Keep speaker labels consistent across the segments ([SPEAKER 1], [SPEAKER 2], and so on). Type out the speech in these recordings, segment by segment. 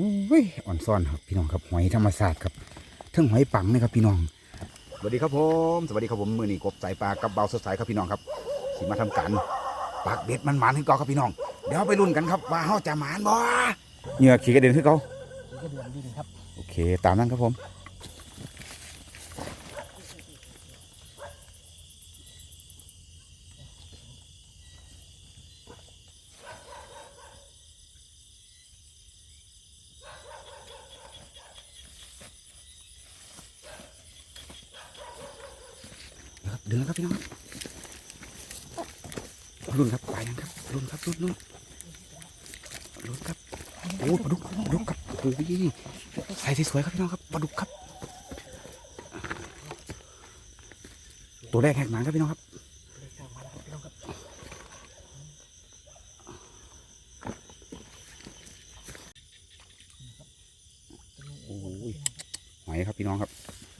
[SPEAKER 1] อุ้ยอ่อนซ่อนครับพี่น้องครับหอยธรรมศาสตร์ครับเทั้งหอยปังนะครับพี่น้องสวัสดีครับผมสวัสดีครับผมมือนี่กบสายปลากับเบาสดใสครับพี่น้องครับสิมาทำการปากเบ็ดมันหมานขึ้นก่อนครับพี่น้อง เดี๋ยวไปลุ้นกันครับว่าเฮาจะหมานบ่เหงื่อขี่กระเด็นขึ้นเขา
[SPEAKER 2] ก็เดือนดินครับ
[SPEAKER 1] โอเคตามนั้นครับผม เดินแล้วครับพี่น้องรุ่นครับไปยังครับรุ่นครับรุ่นรุ่นรุ่นครับโอ้ปลาดุกปลาดุกครับโอ้ยใส่สวยครับพี่น้องครับปลาดุกครับ ตัวแรกแหกหนังครับพี่น้องครับโอ้ยหอยครับพี่น้องครับ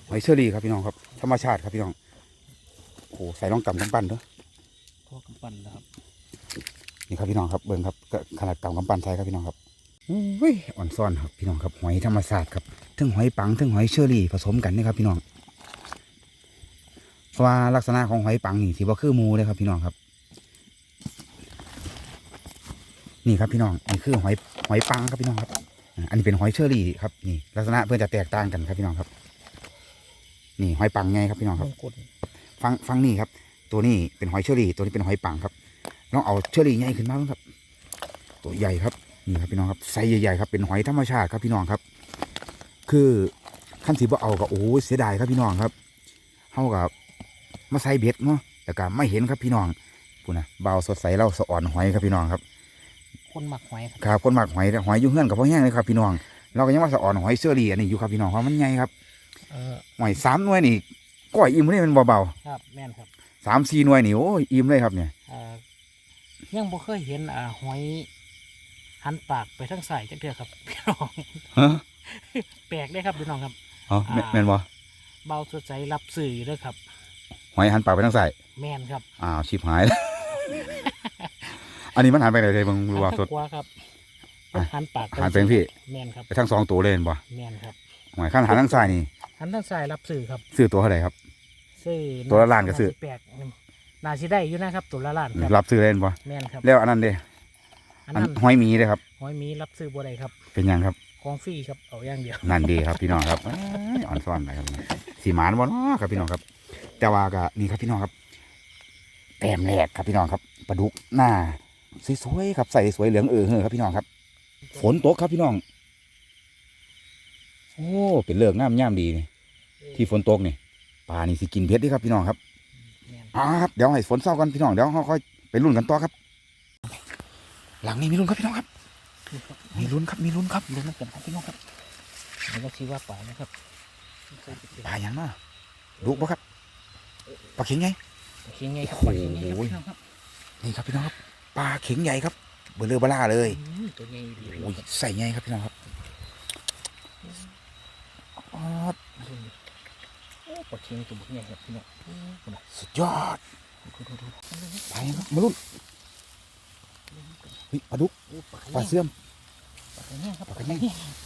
[SPEAKER 1] หอยเชอรี่ครับพี่น้องครับ ธรรมชาติครับพี่น้อง หใส่รองกำกำปั้นเด้อ
[SPEAKER 2] พ่อกำปั้นนะครับ
[SPEAKER 1] นี่ครับพี่น้องครับเบิ่งครับก็ขนาดกำกำปั้นใส่ครับพี่น้องครับอุ้ยอ่อนซ่อนครับพี่น้องครับหอยธรรมชาติครับทั้งหอยปังทั้งหอยเชอรี่ผสมกันนี่ครับพี่น้องเพราะว่าลักษณะของหอยปังนี่ถือว่าคือหมูเลยครับ พี่น้องครับ นี่ครับพี่น้องนี่คือหอยหอยปังครับพี่น้องครับอ่าอันนี้เป็นหอยเชอรี่ครับนี่ลักษณะเพื่อนจะแตกต่างกันครับพี่น้องครับ นี่หอยปังไงครับพี่น้องครับ
[SPEAKER 2] มงกุฎ
[SPEAKER 1] ฟังฟังนี่ครับ ตัวนี้เป็นหอยเชอรี่ ตัวนี้เป็นหอยปังครับลองเอาเชอรี่ใหญ่ขึ้นมาบ้างครับ ตัวใหญ่ครับนี่ครับพี่น้องครับไซส์ใหญ่ๆครับเป็นหอยธรรมชาติครับพี่น้องครับ คือขั้นสีบ่เอาก็โอ้ยเสียดายครับพี่น้องครับเฮากับมาใส่เบ็ดเนาะแต่ก็ไม่เห็นครับพี่น้องพูดนะเบาสดใสเราสะอ่อนหอยครับพี่น้องครับ
[SPEAKER 2] คนหมักหอยครับ
[SPEAKER 1] ครับคนมากหอยหอยอยู่เฮือนกับพ่อแห้งเลยครับพี่น้องเราก็ยังว่าสะอ่อนหอยเชอรี่อันนี้อยู่ครับพี่น้องเพราะมันใหญ่ครับ
[SPEAKER 2] เออ
[SPEAKER 1] หอยสามหน่วยนี่ ก้อยอิ่มเลยมันเบา
[SPEAKER 2] ครับแม่นครับ
[SPEAKER 1] ๆสามสี่หน่วยนี่โอ้ยอิ่มเลยครับเนี่ย
[SPEAKER 2] เอ่อยังบ่เคยเห็นอ่าหอยหันปากไปทางใส่จักเทื่อครับ พี่น้อง
[SPEAKER 1] ฮะ
[SPEAKER 2] แปลกเลยครับพี่น้องครับ
[SPEAKER 1] อ๋อแม่
[SPEAKER 2] อ่า
[SPEAKER 1] แม่นบ่
[SPEAKER 2] เบาสดใสรับสื่ออยู่เด้วยครับ
[SPEAKER 1] หอยหันปากไปทางซ้าย
[SPEAKER 2] แม่นครับ
[SPEAKER 1] อ้าวชิบหายแล้ว อันนี้มันหันไปไหนเลยมึงรู้ว่า
[SPEAKER 2] ทาง
[SPEAKER 1] สด
[SPEAKER 2] ขวาครับ
[SPEAKER 1] อะ
[SPEAKER 2] หันปาก
[SPEAKER 1] หันไปทางพี่
[SPEAKER 2] แม่นครับ
[SPEAKER 1] ไปทั้งสองตัวเลยเห็นบ่
[SPEAKER 2] แม่นครับ
[SPEAKER 1] หอยข้างหันทางซ้ายนี่
[SPEAKER 2] หันทางซ้ายรับสื่อครับ
[SPEAKER 1] ซื้อตัวเท่าไหร่ครับ
[SPEAKER 2] ซื้อ
[SPEAKER 1] ตัวละล้านก็ซื้อ
[SPEAKER 2] แปลกน่าสิได้อยู่นะครับตัวละล้านครับ
[SPEAKER 1] รับซื้อเลยเห็นบ่
[SPEAKER 2] แม่นครับ
[SPEAKER 1] แล้วอันนั้นเด้
[SPEAKER 2] อัน
[SPEAKER 1] อัน
[SPEAKER 2] นั้น
[SPEAKER 1] หอยหมีเด้ครับ
[SPEAKER 2] หอยมีรับซื้อบ่ได้ครับ
[SPEAKER 1] เป็นยังครับ
[SPEAKER 2] ของฟรีครับเอาอย่างเดียว
[SPEAKER 1] นั่นดีครับพี่น้องครับเอ้ยอ่อนซ่อนไปครับสีหมานบ่เนาะครับพี่น้องครับ แต่ว่าก็นี่ครับพี่น้องครับแต้มแรกครับพี่น้องครับปลาดุกหน้าสวยๆครับใส่สวยเหลืองเออเฮ้อครับพี่น้องครับ ฝนตกครับพี่น้อง โอ้เป็นเลิกงามย่ามดีนี่ที่ฝนตกนี่ปลานี่สิกินเพชรเด้ครับพี่น้องครับ
[SPEAKER 2] แม่น
[SPEAKER 1] อ่าครับเดี๋ยวให้ฝนเศร้ากันพี่น้องเดี๋ยวเราค่อยไปลุ้นกันต่อครับ หลังนี้มีลุ้นครับพี่น้องครับ มีลุ้นครับมีลุ้นครับ
[SPEAKER 2] ลุ้นกันครับพี่น้องครับเดี๋ยวเราชี้ว่าป่านะครับ
[SPEAKER 1] ปลาอย่างน่ะดุปะครับปลาเข็งไง
[SPEAKER 2] โอเคไงครับ
[SPEAKER 1] โอ้
[SPEAKER 2] ป
[SPEAKER 1] โห
[SPEAKER 2] ลาเข็งไงครับพี่น้องครับ
[SPEAKER 1] นี่ครับพี่น้องครับปลาเข็งใหญ่ครับเบลเลอร์บล่าเลย
[SPEAKER 2] อืมตัวใหญ่ดี
[SPEAKER 1] โอ้ยใส่ใหญ่ครับพี่น้องครับ อ๋อ
[SPEAKER 2] โอ้ปลาเข็งตัวใหญ่ครับพี่น้องอืมคุณน่ะ
[SPEAKER 1] สุดยอด
[SPEAKER 2] ดูดูดู
[SPEAKER 1] ไปครับมาลุ้นเฮ้ยปลาดุก
[SPEAKER 2] โอ้ปลา
[SPEAKER 1] ปลาเสื่อม
[SPEAKER 2] ปลาเข็งครับ
[SPEAKER 1] ปลาเข็ง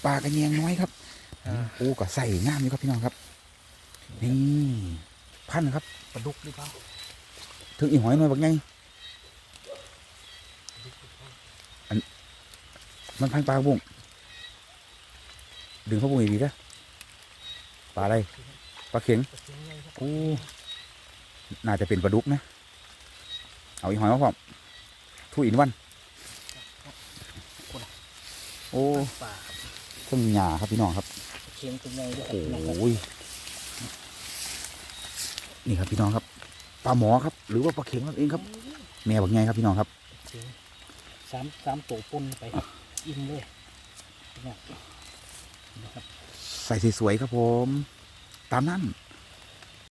[SPEAKER 1] ปลากระเนียงน้อยครับ
[SPEAKER 2] อ่า
[SPEAKER 1] โอ้ก็ใส่งามอยู่ครับพี่น้องครับนี่พันครับ
[SPEAKER 2] ปลาดุกหรือเปล่า
[SPEAKER 1] ถึงอีหอยหน่อยบักไงมันพันปลาบุ้งดึงพระบุ้งดีๆนะ ปลาอะไรปลาเข็งโอ้น่าจะเป็นปลาดุกนะ เอาอีหอยมาพร้อมทูอินวัน โอ้ต้นหญ้าครับพี่น้องครับ
[SPEAKER 2] เข็งตัวใหญ่ด้วยค
[SPEAKER 1] โอ้ยนี่ครับพี่น้องครับปลาหมอครับ หรือว่าปลาเข็งนั่นเองครับ แม่บักไงครับพี่น้องครับ
[SPEAKER 2] สามสามตัวปนไปอิ่มเลยพี่น้องนะครับ
[SPEAKER 1] ใส่สวยๆครับผม ตามนั้น